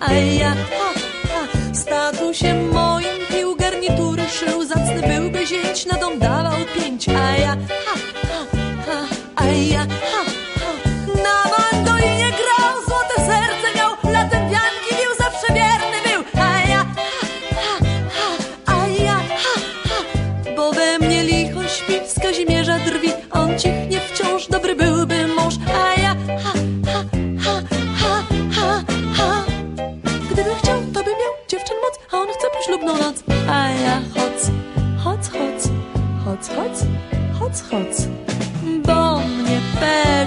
a ja, ha, ha, z tatusiem moim pił garnitury, szył, zacny był bezięć, na dom dawał pięć, a ja, ha, ha, ha, a ja, ha, ha, na mandolinie grał, złote serce miał, latem wianki bił, zawsze wierny był, a ja, ha, ha, ha, a ja, ha, ha, bo we mnie licho śpi, z Kazimierza drwi.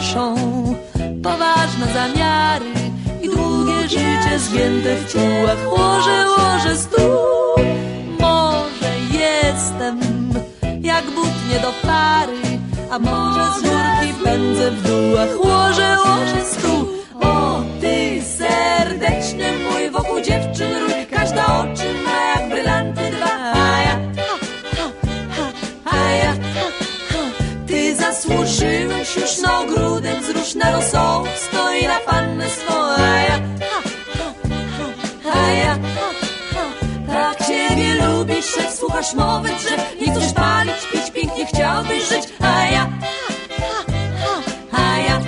Peszą poważne zamiary i długie życie zgięte w czułach. Łożę, łożę stół, może jestem jak but nie do pary, a może z górki pędzę w dułach. Łożę, łożę stół, zasłużyłeś już na ogródek, wzrusz na rosołów, stoi na pannę swą, a ja a ja. Tak ciebie lubisz, szef, słuchasz mowy drzew i chcesz palić, pić, pięknie chciałbyś żyć, a ja a ja.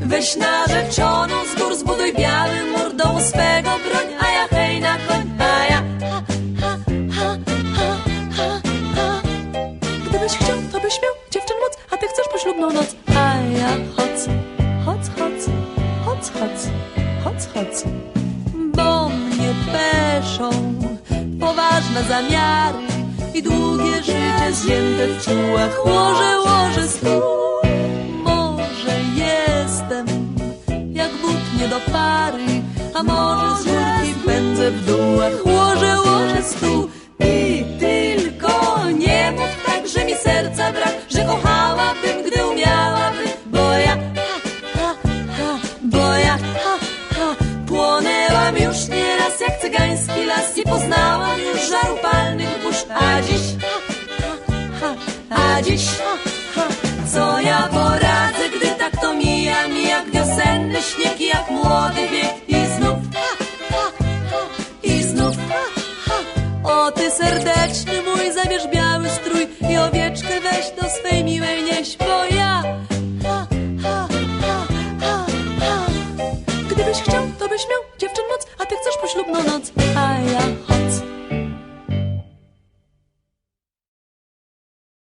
Weź narzeczoną z gór, zbuduj biały mur domu swego broń, a ja hej na koń, a ja ha, ha, ha, ha. Gdybyś chciał, to byś miał a poślubną noc, a ja choc, choc, choc, choc, choc, choc, choc. Bo mnie peszą poważne zamiary i długie życie zgięte w czułach. Łożę, łożę stół, może jestem jak but nie do pary, a może z górki pędzę w dułach. Łożę, łożę stół, cygański las i poznałam już żar upalnych burz, a dziś a dziś I am